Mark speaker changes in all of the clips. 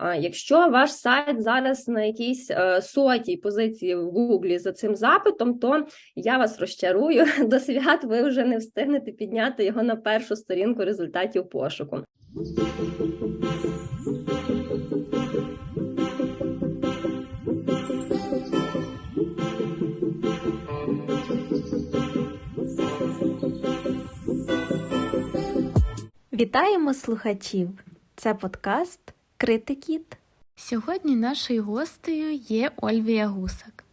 Speaker 1: Якщо ваш сайт зараз на якійсь е, сотій позиції в Гуглі за цим запитом, то я вас розчарую. До свят ви вже не встигнете підняти його на першу сторінку результатів пошуку.
Speaker 2: Вітаємо слухачів! Це подкаст Критикіт.
Speaker 3: Сьогодні нашою гостею є Ольвія Гусак,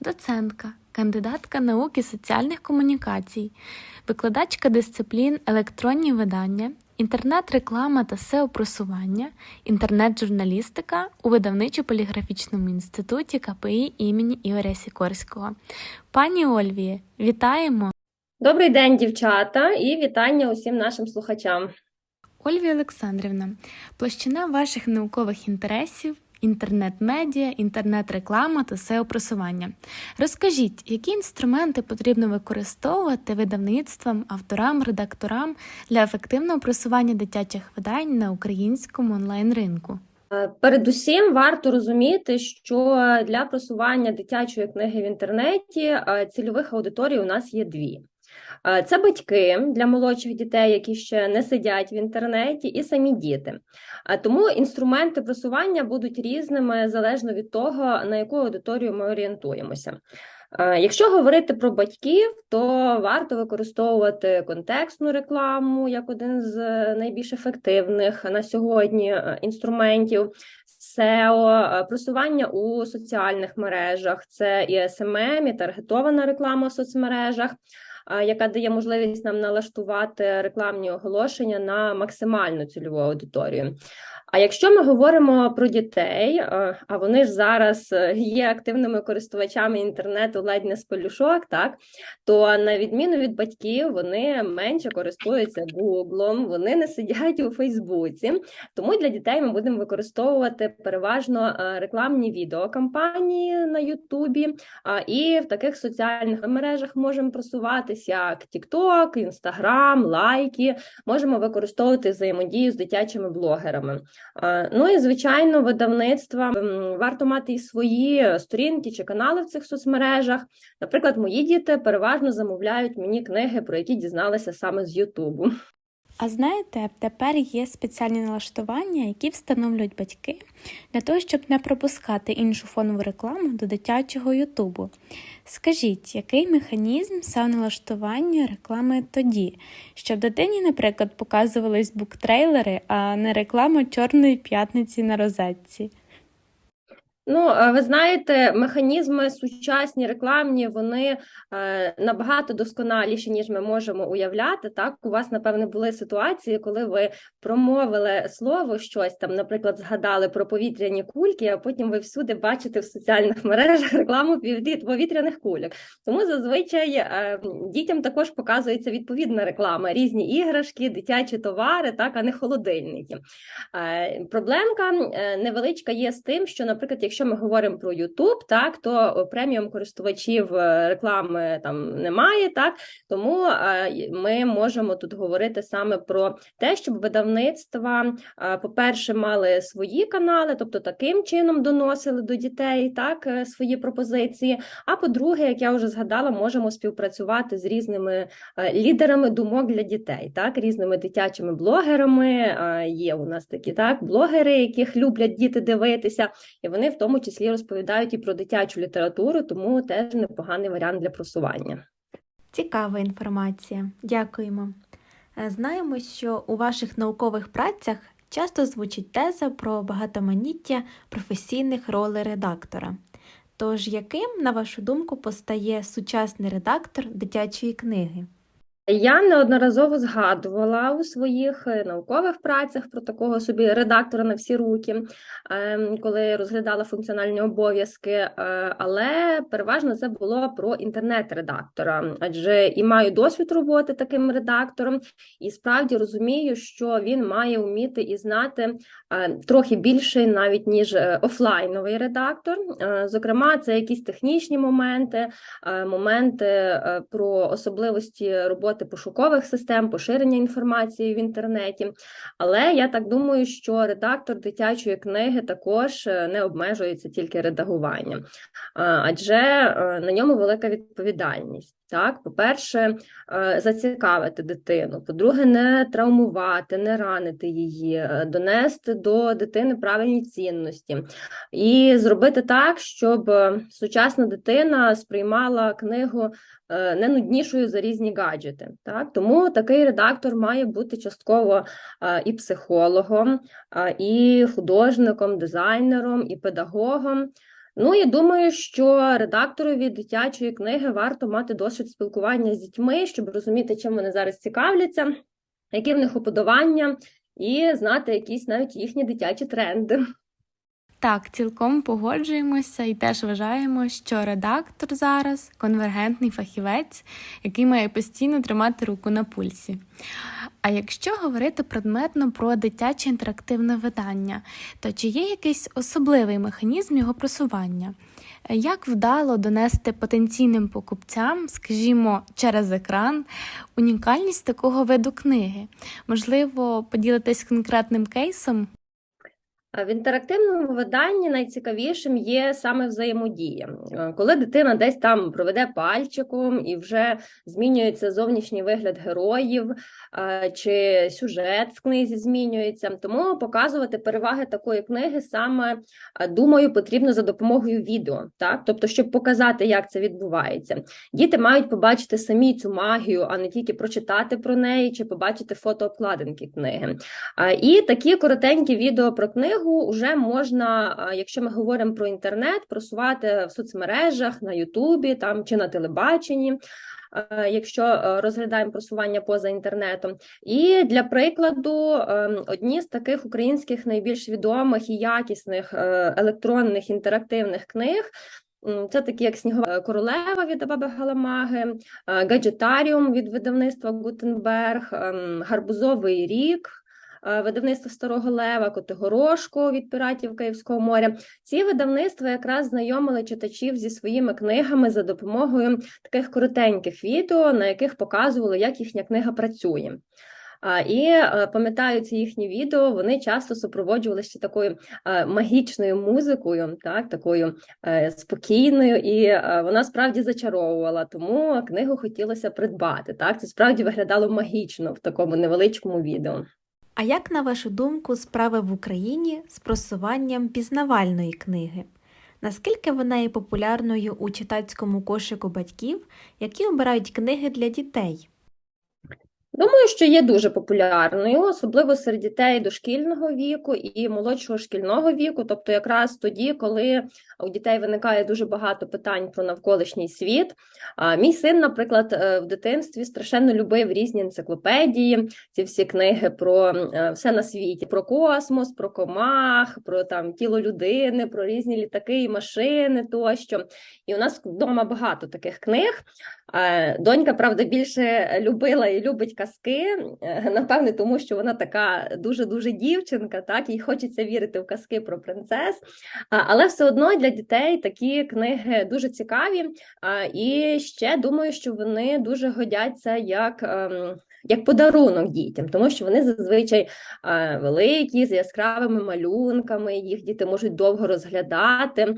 Speaker 3: доцентка, кандидатка науки соціальних комунікацій, викладачка дисциплін електронні видання, інтернет-реклама та SEO-просування, інтернет-журналістика у видавничо-поліграфічному інституті КПІ імені Ігоря Сікорського. Пані Ольвіє, вітаємо!
Speaker 1: Добрий день, дівчата, і вітання усім нашим слухачам.
Speaker 3: Ольвія Олександрівна, площина ваших наукових інтересів, інтернет-медіа, інтернет-реклама та SEO-просування. Розкажіть, які інструменти потрібно використовувати видавництвам, авторам, редакторам для ефективного просування дитячих видань на українському онлайн-ринку?
Speaker 1: Е, Передусім варто розуміти, що для просування дитячої книги в інтернеті е, цільових аудиторій у нас є дві. Е, Це батьки для молодших дітей, які ще не сидять в інтернеті, і самі діти. Тому інструменти просування будуть різними залежно від того, на яку аудиторію ми орієнтуємося. Е, Якщо говорити про батьків, то варто використовувати контекстну рекламу як один з е, найбільш ефективних на сьогодні е, інструментів. SEO, е, просування у соціальних мережах, це і SMM, і таргетована реклама в соцмережах, е, яка дає можливість нам налаштувати рекламні оголошення на максимальну цільову аудиторію. А якщо ми говоримо про дітей, а вони ж зараз е, є активними користувачами інтернету ледь не з пелюшок, так то на відміну від батьків, вони менше користуються Гуглом, вони не сидять у Фейсбуці. Тому для дітей ми будемо використовувати переважно е, рекламні відеокампанії на Ютубі, а, і в таких соціальних мережах можемо просуватися, як TikTok, Instagram, лайки. Можемо використовувати взаємодію з дитячими блогерами. Ну і звичайно, видавництва варто мати і свої сторінки чи канали в цих соцмережах. Наприклад, мої діти переважно замовляють мені книги, про які дізналися саме з Ютубу.
Speaker 3: А знаєте, тепер є спеціальні налаштування, які встановлюють батьки для того, щоб не пропускати іншу фонову рекламу до дитячого Ютубу. Скажіть, який механізм налаштування реклами тоді, щоб дитині, наприклад, показувались буктрейлери, а не реклама Чорної п'ятниці на розетці?
Speaker 1: Ну, е, ви знаєте, механізми сучасні рекламні, вони е, набагато досконаліші, ніж ми можемо уявляти. Так, у вас, напевне, були ситуації, коли ви промовили слово щось там, наприклад, згадали про повітряні кульки, а потім ви всюди бачите в соціальних мережах рекламу повітряних кульок. Тому зазвичай е, дітям також показується відповідна реклама, різні іграшки, дитячі товари, так, а не холодильники. Проблемка невеличка є з тим, що, наприклад, якщо ми говоримо про YouTube, так то преміум користувачів е, реклами там немає, так тому е, ми можемо тут говорити саме про те, щоб видавництва, е, по-перше, мали свої канали, тобто таким чином доносили до дітей так е, свої пропозиції. А по-друге, як я вже згадала, можемо співпрацювати з різними е, лідерами думок для дітей, так різними дитячими блогерами. е, Є у нас такі так блогери, яких люблять діти дивитися, і вони в тому числі розповідають і про дитячу літературу, тому теж непоганий варіант для просування.
Speaker 2: Цікава інформація. Дякуємо. Е, Знаємо, що у ваших наукових працях часто звучить теза про багатоманіття професійних ролей редактора. Тож, яким, на вашу думку, постає сучасний редактор дитячої книги?
Speaker 1: Я неодноразово згадувала у своїх е, наукових працях про такого собі редактора на всі руки, ем, коли розглядала функціональні обов'язки, е, але переважно це було про інтернет-редактора, адже і маю досвід роботи таким редактором, і справді розумію, що він має вміти і знати е, трохи більше навіть ніж офлайновий редактор. Зокрема, це якісь технічні моменти, моменти про особливості роботи роботи пошукових систем, поширення інформації в інтернеті. Але я так думаю, що редактор дитячої книги також е, не обмежується тільки редагуванням, адже е, на ньому велика відповідальність. Так, по-перше, е, зацікавити дитину, по-друге, не травмувати, не ранити її, е, донести до дитини правильні цінності і зробити так, щоб е, сучасна дитина сприймала книгу не нуднішою за різні гаджети. Так? Тому такий редактор має бути частково і психологом, і художником, дизайнером, і педагогом. Ну і думаю, що редакторові дитячої книги варто мати досвід спілкування з дітьми, щоб розуміти, чим вони зараз цікавляться, які в них уподобання, і знати якісь навіть їхні дитячі тренди.
Speaker 3: Так, цілком погоджуємося і теж вважаємо, що редактор зараз конвергентний фахівець, який має постійно тримати руку на пульсі. А якщо говорити предметно про дитяче інтерактивне видання, то чи є якийсь особливий механізм його просування? Як вдало донести потенційним покупцям, скажімо, через екран, унікальність такого виду книги? Можливо, поділитись конкретним кейсом?
Speaker 1: В інтерактивному виданні найцікавішим є саме взаємодія. Е, Коли дитина десь там проведе пальчиком і вже змінюється зовнішній вигляд героїв, е, чи сюжет в книзі змінюється. Тому показувати переваги такої книги саме е, думаю, потрібно за допомогою відео, так тобто, щоб показати, як це відбувається. Діти мають побачити самі цю магію, а не тільки прочитати про неї чи побачити фотообкладинки книги. І такі коротенькі відео про книгу вже можна, якщо ми говоримо про інтернет, просувати в соцмережах, на Ютубі там чи на телебаченні. Якщо е, розглядаємо просування поза інтернетом, і для прикладу, ем, одні з таких українських найбільш відомих і якісних е, електронних інтерактивних книг. Це такі, як Снігова королева від Баби Галамаги, е, Гаджетаріум від видавництва Гутенберг, ем, Гарбузовий рік е, видавництво Старого Лева, Котигорошко від піратів Київського моря. Ці видавництва якраз знайомили читачів зі своїми книгами за допомогою таких коротеньких відео, на яких показували, як їхня книга працює. І е, пам'ятаю ці їхні відео, вони часто супроводжувалися ще такою е, магічною музикою, так, такою е, спокійною, і е, вона справді зачаровувала, тому книгу хотілося придбати. Так, це справді виглядало магічно в такому невеличкому відео.
Speaker 2: А як, на вашу думку, справи в Україні з просуванням пізнавальної книги? Наскільки вона є популярною у читацькому кошику батьків, які обирають книги для дітей?
Speaker 1: Думаю, що є дуже популярною, особливо серед дітей дошкільного віку і молодшого шкільного віку, тобто якраз тоді, коли у дітей виникає дуже багато питань про навколишній світ. Мій син, наприклад, е, в дитинстві страшенно любив різні енциклопедії, ці всі книги про е, все на світі, про космос, про комах, про там тіло людини, про різні літаки і машини тощо. І у нас вдома багато таких книг. Донька, правда, більше любила і любить казки, е, напевне, тому що вона така дуже-дуже дівчинка, так, їй хочеться вірити в казки про принцес. Але все одно для дітей такі книги дуже цікаві. І ще думаю, що вони дуже годяться як. Як подарунок дітям, тому що вони зазвичай великі, з яскравими малюнками, їх діти можуть довго розглядати.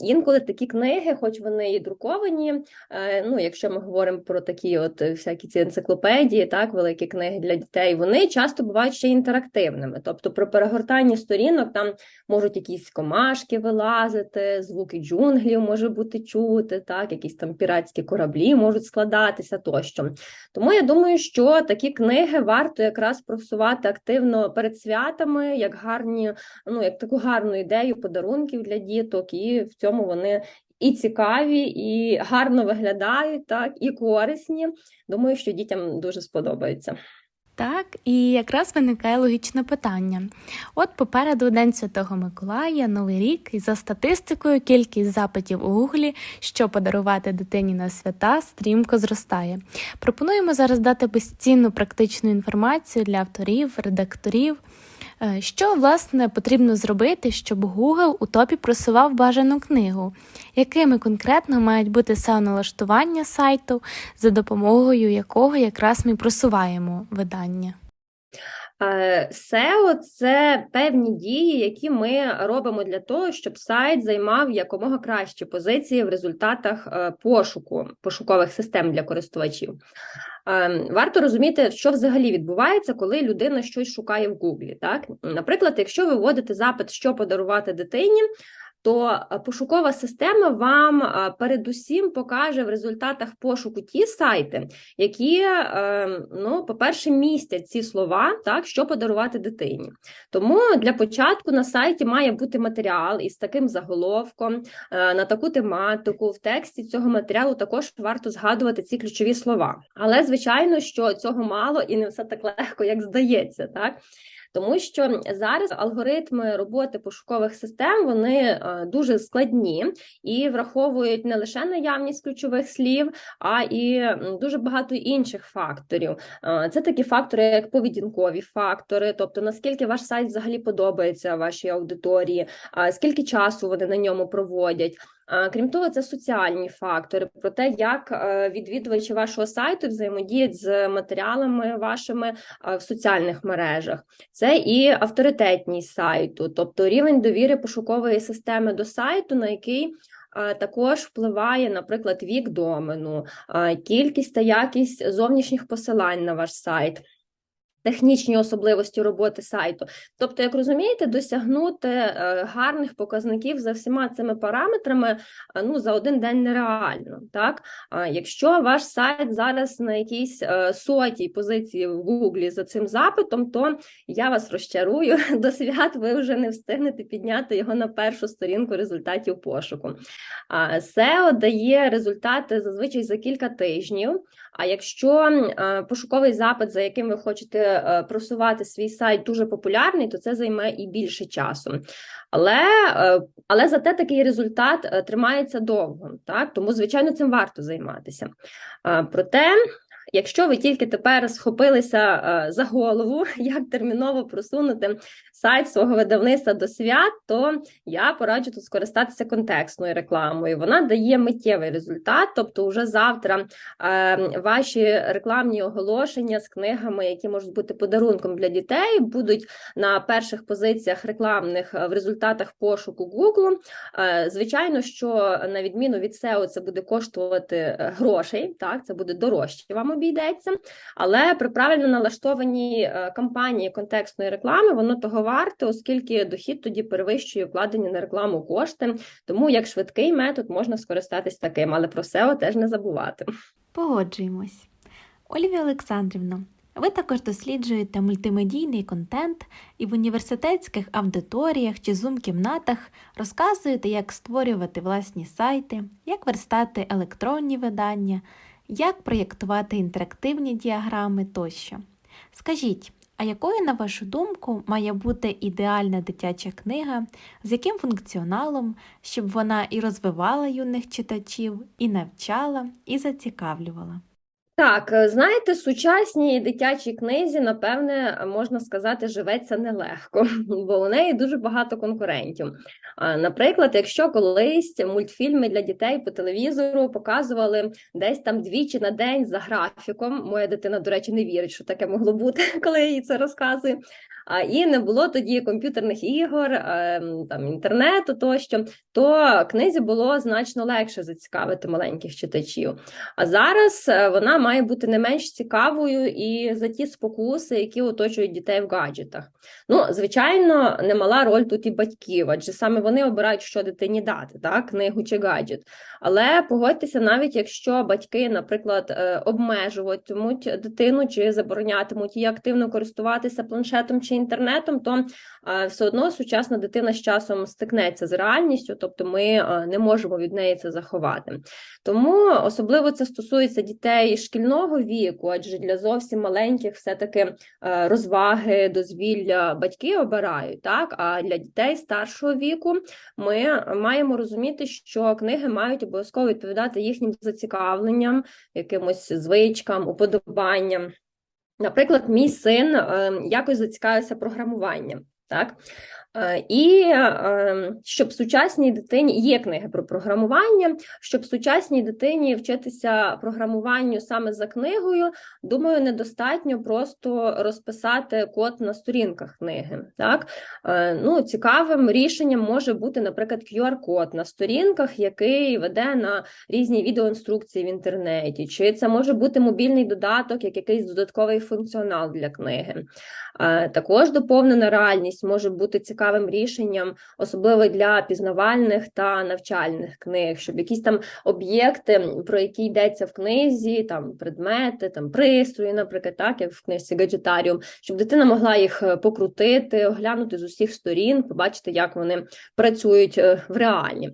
Speaker 1: Інколи такі книги, хоч вони і друковані, Е, ну, якщо ми говоримо про такі от всякі ці енциклопедії, так, великі книги для дітей, вони часто бувають ще інтерактивними. Тобто при перегортанні сторінок там можуть якісь комашки вилазити, звуки джунглів може бути чути, так, якісь там піратські кораблі можуть складатися тощо. Тому я думаю, що такі книги варто якраз просувати активно перед святами, як гарні, ну як таку гарну ідею подарунків для діток, і в цьому вони і цікаві, і гарно виглядають, так, і корисні. Думаю, що дітям дуже сподобається.
Speaker 3: Так, і якраз виникає логічне питання. От попереду День Святого Миколая, Новий рік, і за статистикою кількість запитів у Гуглі, що подарувати дитині на свята, стрімко зростає. Пропонуємо зараз дати безцінну практичну інформацію для авторів, редакторів. Е, Що власне потрібно зробити, щоб Google у топі просував бажану книгу? Якими конкретно мають бути SEO-налаштування сайту, за допомогою якого якраз ми просуваємо видання?
Speaker 1: Е, SEO – це певні дії, які ми робимо для того, щоб сайт займав якомога кращі позиції в результатах е, пошуку пошукових систем для користувачів. Е, Варто розуміти, що взагалі відбувається, коли людина щось шукає в Гуглі. Так, наприклад, якщо ви вводите запит, що подарувати дитині. То е, пошукова система вам е, передусім покаже в результатах пошуку ті сайти, які, е, ну, по-перше, містять ці слова, так, що подарувати дитині. Тому для початку на сайті має бути матеріал із таким заголовком на таку тематику. В тексті цього матеріалу також варто згадувати ці ключові слова. Але звичайно, що цього мало і не все так легко, як здається, так. Тому що зараз алгоритми роботи пошукових систем вони е, дуже складні і враховують не лише наявність ключових слів, а і дуже багато інших факторів. Е, Це такі фактори, як поведінкові фактори, тобто наскільки ваш сайт взагалі подобається вашій аудиторії, скільки часу вони на ньому проводять. А, Крім того, це соціальні фактори про те, як е, відвідувачі вашого сайту взаємодіють з матеріалами вашими е, в соціальних мережах. Це і авторитетність сайту, тобто рівень довіри пошукової системи до сайту, на який е, також впливає, наприклад, вік домену, е, кількість та якість зовнішніх посилань на ваш сайт. Технічні особливості роботи сайту, тобто, як розумієте, досягнути е, гарних показників за всіма цими параметрами е, ну за один день нереально. Так, якщо ваш сайт зараз на якійсь е, сотій позиції в Гуглі за цим запитом, то я вас розчарую до свят. Ви вже не встигнете підняти його на першу сторінку результатів пошуку. SEO дає результати зазвичай за кілька тижнів. А якщо пошуковий запит, за яким ви хочете е, просувати свій сайт, дуже популярний, то це займе і більше часу. Але, е, але зате такий результат е, тримається довго, так тому звичайно цим варто займатися. Проте. Якщо ви тільки тепер схопилися е, за голову, як терміново просунути сайт свого видавництва до свят, то я пораджу тут скористатися контекстною рекламою. Вона дає миттєвий результат, тобто, вже завтра е, ваші рекламні оголошення з книгами, які можуть бути подарунком для дітей, будуть на перших позиціях рекламних е, в результатах пошуку Google. Звичайно, що на відміну від SEO це буде коштувати грошей, так це буде дорожче вам обійдеться. Але при правильно налаштованій е, кампанії контекстної реклами воно того варте, оскільки дохід тоді перевищує вкладені на рекламу кошти. Тому як швидкий метод можна скористатись таким, але про SEO теж не забувати.
Speaker 2: Погоджуємось. Ольвія Олександрівна, ви також досліджуєте мультимедійний контент і в університетських аудиторіях чи зум-кімнатах розказуєте, як створювати власні сайти, як верстати електронні видання, як проєктувати інтерактивні діаграми тощо. Скажіть, а якою, на вашу думку, має бути ідеальна дитяча книга, з яким функціоналом, щоб вона і розвивала юних читачів, і навчала, і зацікавлювала?
Speaker 1: Так, е, знаєте, сучасній дитячій книзі, напевне, можна сказати, живеться нелегко, бо у неї дуже багато конкурентів. Наприклад, якщо колись мультфільми для дітей по телевізору показували десь там двічі на день за графіком, моя дитина, до речі, не вірить, що таке могло бути, коли їй це розказую. А і не було тоді комп'ютерних ігор, ем, там інтернету тощо, то книзі було значно легше зацікавити маленьких читачів. А зараз е, вона має бути не менш цікавою і за ті спокуси, які оточують дітей в гаджетах. Ну, звичайно, немала роль тут і батьків, адже саме вони обирають, що дитині дати, так, книгу чи гаджет. Але погодьтеся, навіть якщо батьки, наприклад, е, обмежуватимуть дитину чи заборонятимуть її активно користуватися планшетом чи інтернетом, то е, все одно сучасна дитина з часом стикнеться з реальністю, тобто ми е, не можемо від неї це заховати. Тому особливо це стосується дітей шкільного віку, адже для зовсім маленьких все-таки е, розваги, дозвілля батьки обирають, так? А для дітей старшого віку ми маємо розуміти, що книги мають обов'язково відповідати їхнім зацікавленням, якимось звичкам, уподобанням. Наприклад, мій син е, якось зацікавився програмуванням. Так? Е, І е, щоб сучасній дитині є книги про програмування, щоб сучасній дитині вчитися програмуванню саме за книгою, думаю, недостатньо просто розписати код на сторінках книги. Так? Е, Ну, цікавим рішенням може бути, наприклад, QR-код на сторінках, який веде на різні відеоінструкції в інтернеті, чи це може бути мобільний додаток, як якийсь додатковий функціонал для книги. Також доповнена реальність може бути цікавим рішенням, особливо для пізнавальних та навчальних книг, щоб якісь там об'єкти, про які йдеться в книзі, там предмети, там пристрої, наприклад, так як в книжці Гаджетаріум, щоб дитина могла їх е, покрутити, оглянути з усіх сторін, побачити, як вони працюють е, в реалі.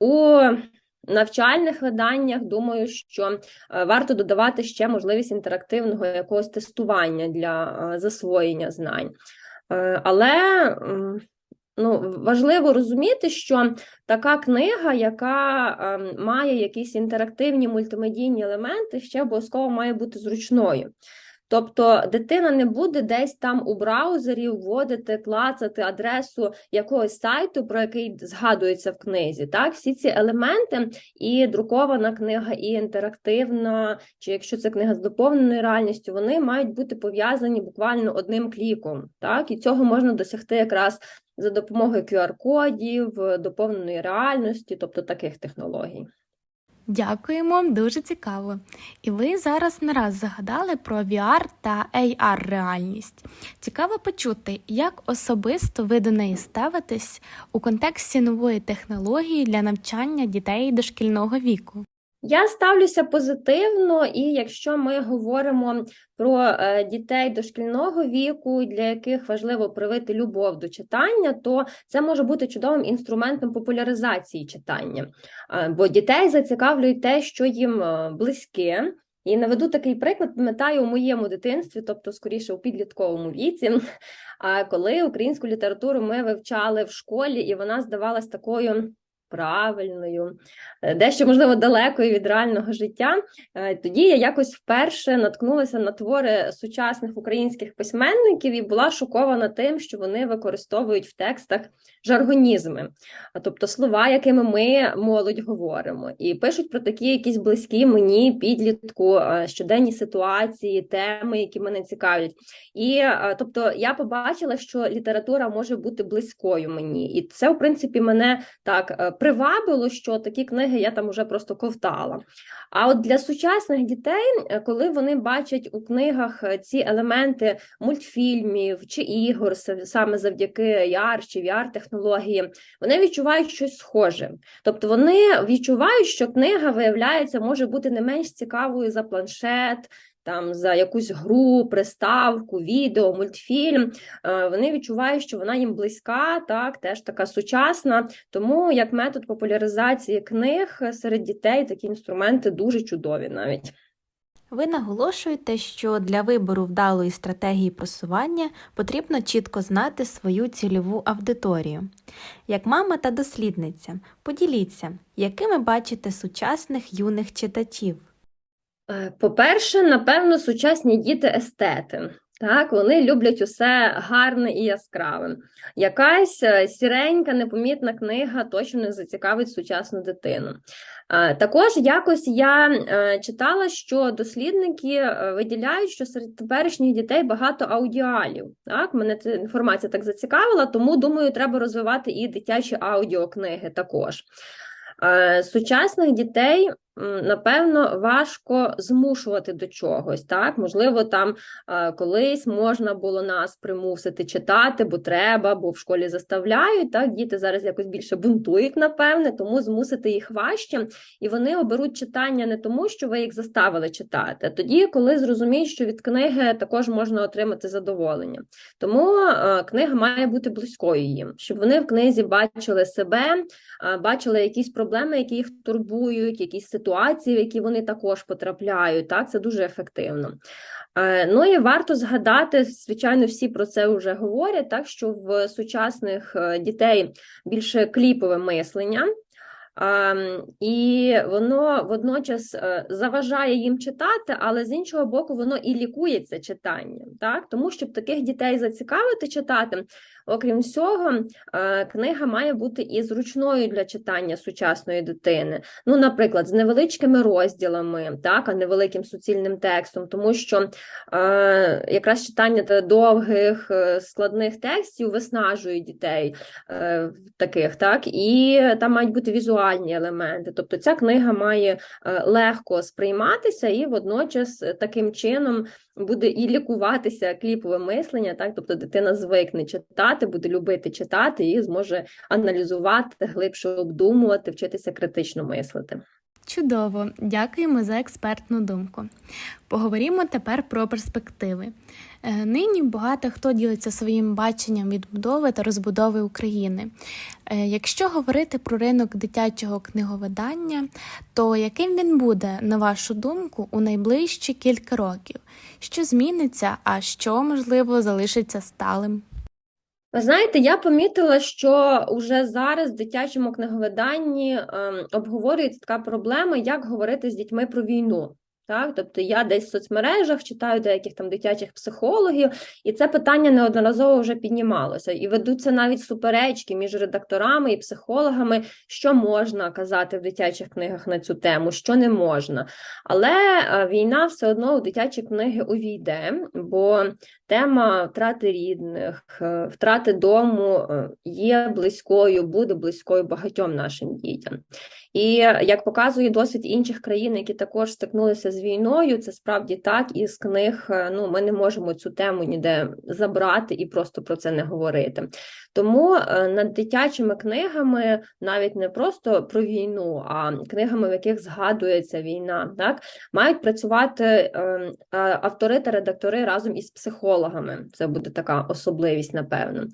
Speaker 1: У навчальних виданнях думаю, що е, варто додавати ще можливість інтерактивного якогось тестування для засвоєння знань. Але ну, важливо розуміти, що така книга, яка ем, має якісь інтерактивні мультимедійні елементи, ще обов'язково має бути зручною. Тобто дитина не буде десь там у браузері вводити, клацати адресу якогось сайту, про який згадується в книзі. Так, всі ці елементи, і друкована книга, і інтерактивна, чи якщо це книга з доповненою реальністю, вони мають бути пов'язані буквально одним кліком. Так, і цього можна досягти якраз за допомогою QR-кодів, доповненої реальності, тобто таких технологій.
Speaker 3: Дякуємо, дуже цікаво. І ви зараз не раз згадали про VR та AR реальність. Цікаво почути, як особисто ви до неї ставитесь у контексті нової технології для навчання дітей дошкільного віку.
Speaker 1: Я ставлюся позитивно, і якщо ми говоримо про е, дітей дошкільного віку, для яких важливо привити любов до читання, то це може бути чудовим інструментом популяризації читання, Е, бо дітей зацікавлює те, що їм е, близьке. І наведу такий приклад, пам'ятаю у моєму дитинстві, тобто скоріше у підлітковому віці, коли українську літературу ми вивчали в школі, і вона здавалась такою правильною, е, дещо, можливо, далекою від реального життя. Е, Тоді я якось вперше наткнулася на твори сучасних українських письменників і була шокована тим, що вони використовують в текстах жаргонізми, тобто слова, якими ми молодь говоримо, і пишуть про такі якісь близькі мені підлітку е, щоденні ситуації, теми, які мене цікавлять. І тобто я побачила, що література може бути близькою мені, і це, в принципі, мене так привабило, що такі книги я там уже просто ковтала. А от для сучасних дітей, е, коли вони бачать у книгах е, ці елементи мультфільмів чи ігор, саме завдяки VR чи VR-технології, вони відчувають щось схоже. Тобто вони відчувають, що книга, виявляється, може бути не менш цікавою за планшет, там за якусь гру, приставку, відео, мультфільм. Е, Вони відчувають, що вона їм близька, так, теж така сучасна. Тому як метод популяризації книг серед дітей такі інструменти дуже чудові навіть.
Speaker 2: Ви наголошуєте, що для вибору вдалої стратегії просування потрібно чітко знати свою цільову аудиторію. Як мама та дослідниця, поділіться, якими бачите сучасних юних читачів.
Speaker 1: Е, По-перше, напевно, сучасні діти естети. Так, вони люблять усе гарне і яскраве. Якась е, сіренька, непомітна книга точно не зацікавить сучасну дитину. Е, Також якось я читала, що дослідники виділяють, що серед теперішніх дітей багато аудіалів. Так, мене ця інформація так зацікавила, тому думаю, треба розвивати і дитячі аудіокниги також. Сучасних дітей, напевно, важко змушувати до чогось. Так, можливо, там е, колись можна було нас примусити читати, бо треба, бо в школі заставляють. Так, діти зараз якось більше бунтують, напевне, тому змусити їх важче. І вони оберуть читання не тому, що ви їх заставили читати, а тоді, коли зрозуміють, що від книги також можна отримати задоволення. Тому е, книга має бути близькою їм, щоб вони в книзі бачили себе, е, бачили якісь проблеми, які їх турбують, якісь ситуації, в які вони також потрапляють. Так, це дуже ефективно. Е, Ну і варто згадати, звичайно, всі про це вже говорять, так що в сучасних е, дітей більше кліпове мислення. Ем, І воно водночас е, заважає їм читати, але з іншого боку, воно і лікується читанням, так? Тому щоб таких дітей зацікавити читати, окрім всього, е, книга має бути і зручною для читання сучасної дитини. Ну, наприклад, з невеличкими розділами, так, а не великим суцільним текстом, тому що е, якраз читання довгих е, складних текстів виснажує дітей е, таких, так, і там мають бути візуальні елементи. Тобто ця книга має е, легко сприйматися і водночас таким чином буде і лікуватися кліпове мислення, так, тобто дитина звикне читати, буде любити читати і зможе аналізувати, глибше обдумувати, вчитися критично мислити.
Speaker 3: Чудово, дякуємо за експертну думку. Поговоримо тепер про перспективи. Е, Нині багато хто ділиться своїм баченням відбудови та розбудови України. Е, Якщо говорити про ринок дитячого книговидання, то яким він буде, на вашу думку, у найближчі кілька років? Що зміниться, а що можливо залишиться сталим?
Speaker 1: Ви знаєте, я помітила, що уже зараз в дитячому книговиданні ем, обговорюється така проблема, як говорити з дітьми про війну. Так, тобто я десь в соцмережах читаю деяких там дитячих психологів, і це питання неодноразово вже піднімалося. І ведуться навіть суперечки між редакторами і психологами, що можна казати в дитячих книгах на цю тему, що не можна. Але е, війна все одно у дитячі книги увійде, бо тема втрати рідних, е, втрати дому е, є близькою, буде близькою багатьом нашим дітям. І як показує досвід інших країн, які також стикнулися з війною, це справді так, і з книг е, ну ми не можемо цю тему ніде забрати і просто про це не говорити. Тому над дитячими книгами навіть не просто про війну, а книгами, в яких згадується війна, так мають працювати е, е, автори та редактори разом із психологами. Це буде така особливість, напевно.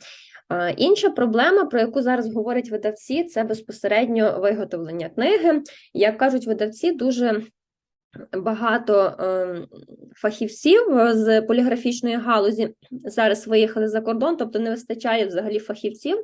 Speaker 1: Інша проблема, про яку зараз говорять видавці, це безпосередньо виготовлення книги. Як кажуть видавці, дуже багато ем, фахівців з поліграфічної галузі зараз виїхали за кордон, тобто не вистачає взагалі фахівців,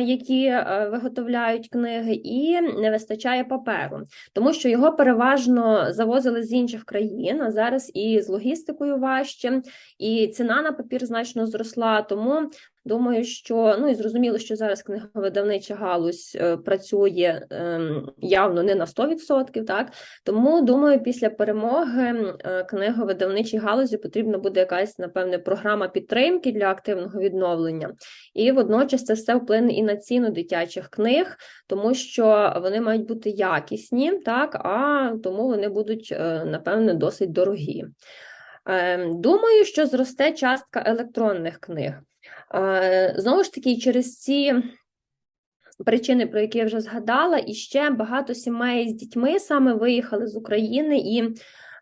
Speaker 1: які е, виготовляють книги, і не вистачає паперу, тому що його переважно завозили з інших країн, а зараз і з логістикою важче, і ціна на папір значно зросла. Тому Думаю, що ну і зрозуміло, що зараз книговидавнича галузь е, працює ем, явно не на 100%, так тому думаю, після перемоги е, книговидавничій галузі потрібна буде якась напевне програма підтримки для активного відновлення, і водночас це все вплине і на ціну дитячих книг, тому що вони мають бути якісні, так а тому вони будуть е, напевне досить дорогі. Ем, Думаю, що зросте частка електронних книг. Е, Знову ж таки, через ці причини, про які я вже згадала, і ще багато сімей з дітьми саме виїхали з України і.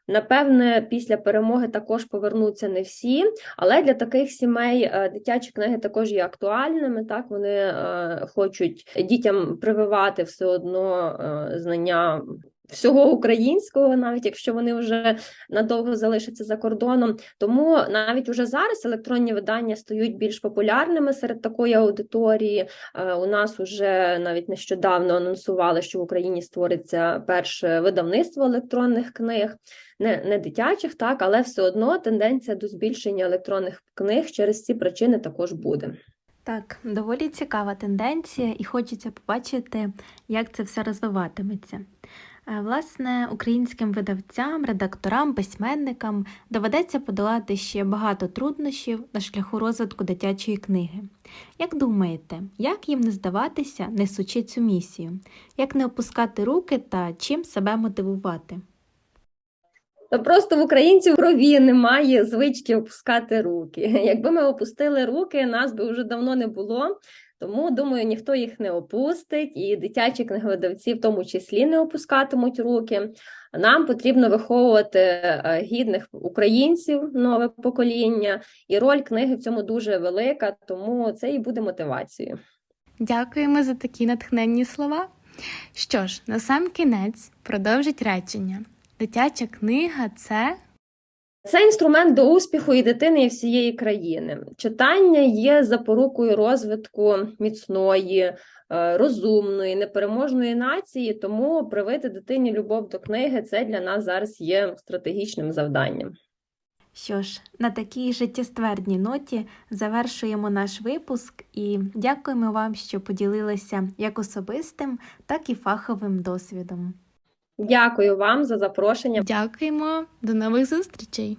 Speaker 1: Напевне, після перемоги також повернуться не всі, але для таких сімей е, дитячі книги також є актуальними. Так вони е, хочуть дітям прививати все одно знання всього українського, навіть якщо вони вже надовго залишаться за кордоном. Тому навіть уже зараз електронні видання стають більш популярними серед такої аудиторії. Е, У нас вже навіть нещодавно анонсували, що в Україні створиться перше видавництво електронних книг, не, не дитячих, так, але все одно тенденція до збільшення електронних книг через ці причини також буде.
Speaker 2: Так, доволі цікава тенденція, і хочеться побачити, як це все розвиватиметься. Е, Власне, українським видавцям, редакторам, письменникам доведеться подолати ще багато труднощів на шляху розвитку дитячої книги. Як думаєте, як їм не здаватися, несучи цю місію? Як не опускати руки та чим себе мотивувати?
Speaker 1: То просто в українців крові немає звички опускати руки. Якби ми опустили руки, нас би вже давно не було. Тому думаю, ніхто їх не опустить, і дитячі книговидавці в тому числі не опускатимуть руки. Нам потрібно виховувати е, гідних українців, нове покоління, і роль книги в цьому дуже велика, тому це і буде мотивацією.
Speaker 3: Дякуємо за такі натхненні слова. Що ж, на сам кінець продовжить речення. Дитяча книга це
Speaker 1: Це інструмент до успіху і дитини, і всієї країни. Читання є запорукою розвитку міцної, е, розумної, непереможної нації. Тому привити дитині любов до книги це для нас зараз є стратегічним завданням.
Speaker 2: Що ж, на такій життєствердній ноті завершуємо наш випуск і дякуємо вам, що поділилися як особистим, так і фаховим досвідом.
Speaker 1: Дякую вам за запрошення.
Speaker 3: Дякуємо, до нових зустрічей!